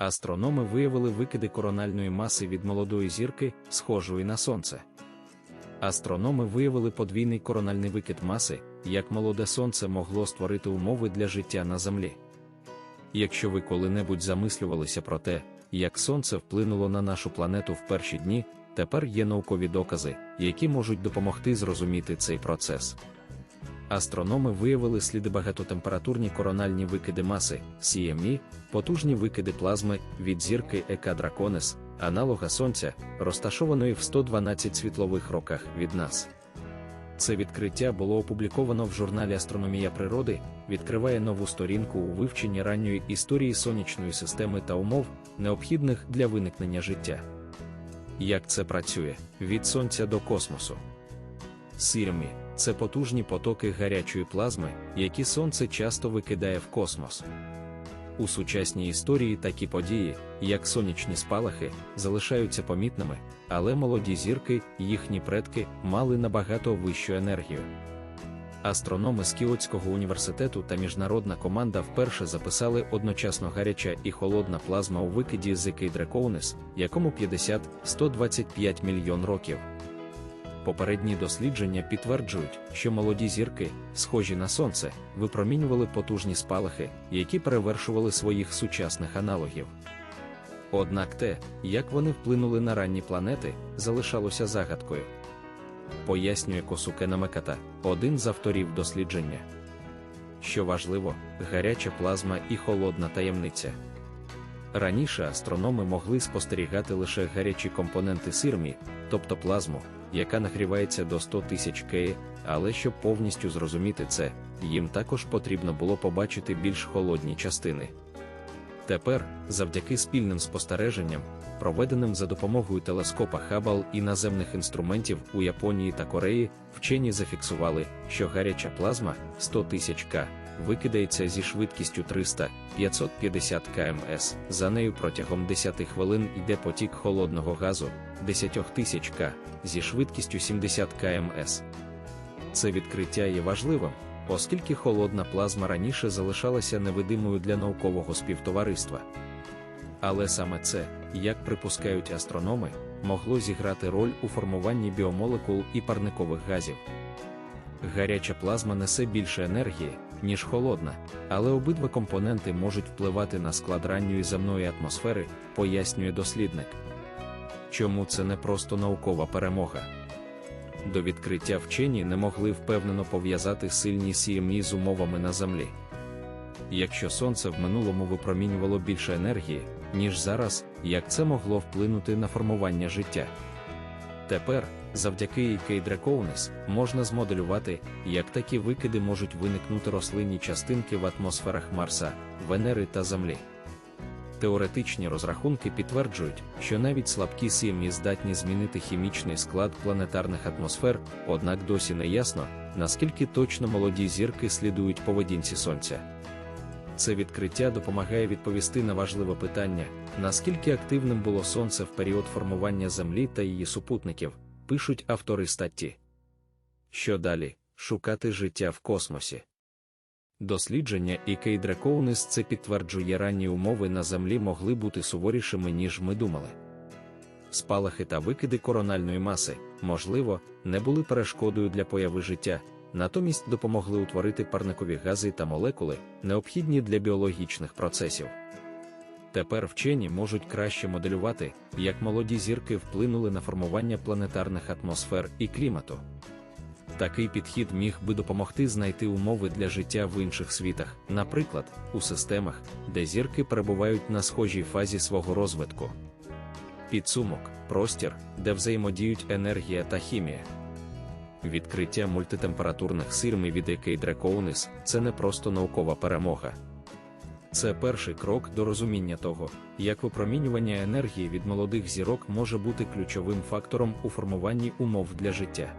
Астрономи виявили викиди корональної маси від молодої зірки, схожої на сонце. Астрономи виявили подвійний корональний викид маси, як молоде сонце могло створити умови для життя на Землі. Якщо ви коли-небудь замислювалися про те, як сонце вплинуло на нашу планету в перші дні, тепер є наукові докази, які можуть допомогти зрозуміти цей процес. Астрономи виявили сліди багатотемпературні корональні викиди маси, CME, потужні викиди плазми від зірки Ека Драконес, аналога Сонця, розташованої в 112 світлових роках від нас. Це відкриття було опубліковано в журналі Астрономія природи, відкриває нову сторінку у вивченні ранньої історії сонячної системи та умов, необхідних для виникнення життя. Як це працює від сонця до космосу? Сірмі це потужні потоки гарячої плазми, які сонце часто викидає в космос. У сучасній історії такі події, як сонячні спалахи, залишаються помітними, але молоді зірки, їхні предки, мали набагато вищу енергію. Астрономи з Кіотського університету та міжнародна команда вперше записали одночасно гаряча і холодна плазма у викиді з Дракоунес, якому 50-125 мільйон років. Попередні дослідження підтверджують, що молоді зірки, схожі на сонце, випромінювали потужні спалахи, які перевершували своїх сучасних аналогів. Однак те, як вони вплинули на ранні планети, залишалося загадкою. Пояснює Косуке Намеката, один з авторів дослідження. Що важливо, гаряча плазма і холодна таємниця. Раніше астрономи могли спостерігати лише гарячі компоненти сирмі, тобто плазму, яка нагрівається до 100 тисяч кеї, але щоб повністю зрозуміти це, їм також потрібно було побачити більш холодні частини. Тепер, завдяки спільним спостереженням, проведеним за допомогою телескопа Хаббл і наземних інструментів у Японії та Кореї, вчені зафіксували, що гаряча плазма 100 тисяч К викидається зі швидкістю 300-550 кмс. За нею протягом 10 хвилин йде потік холодного газу 10 тисяч К зі швидкістю 70 кмс. Це відкриття є важливим, оскільки холодна плазма раніше залишалася невидимою для наукового співтовариства. Але саме це, як припускають астрономи, могло зіграти роль у формуванні біомолекул і парникових газів. Гаряча плазма несе більше енергії, ніж холодна, але обидва компоненти можуть впливати на склад ранньої земної атмосфери, пояснює дослідник. Чому це не просто наукова перемога? До відкриття вчені не могли впевнено пов'язати сильні CME з умовами на Землі. Якщо сонце в минулому випромінювало більше енергії, ніж зараз, як це могло вплинути на формування життя? Тепер, завдяки Дракоунес, можна змоделювати, як такі викиди можуть виникнути рослинні частинки в атмосферах Марса, Венери та Землі. Теоретичні розрахунки підтверджують, що навіть слабкі сім'ї здатні змінити хімічний склад планетарних атмосфер, однак досі не ясно, наскільки точно молоді зірки слідують поведінці Сонця. Це відкриття допомагає відповісти на важливе питання, наскільки активним було Сонце в період формування Землі та її супутників, пишуть автори статті. Що далі шукати життя в космосі. Дослідження і Кейдракоунес це підтверджує ранні умови на Землі могли бути суворішими, ніж ми думали. Спалахи та викиди корональної маси, можливо, не були перешкодою для появи життя, натомість допомогли утворити парникові гази та молекули, необхідні для біологічних процесів. Тепер вчені можуть краще моделювати, як молоді зірки вплинули на формування планетарних атмосфер і клімату. Такий підхід міг би допомогти знайти умови для життя в інших світах, наприклад, у системах, де зірки перебувають на схожій фазі свого розвитку. Підсумок простір, де взаємодіють енергія та хімія. Відкриття мультитемпературних сирмів від Дракоунис – це не просто наукова перемога. Це перший крок до розуміння того, як випромінювання енергії від молодих зірок може бути ключовим фактором у формуванні умов для життя.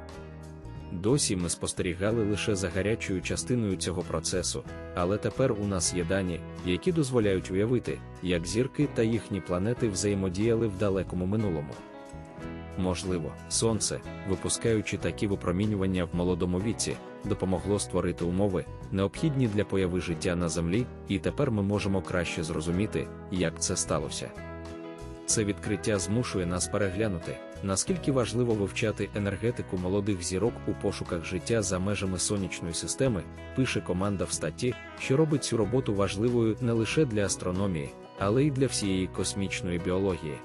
Досі ми спостерігали лише за гарячою частиною цього процесу, але тепер у нас є дані, які дозволяють уявити, як зірки та їхні планети взаємодіяли в далекому минулому. Можливо, сонце, випускаючи такі випромінювання в молодому віці, допомогло створити умови, необхідні для появи життя на Землі, і тепер ми можемо краще зрозуміти, як це сталося. Це відкриття змушує нас переглянути, наскільки важливо вивчати енергетику молодих зірок у пошуках життя за межами сонячної системи, пише команда в статті, що робить цю роботу важливою не лише для астрономії, але й для всієї космічної біології.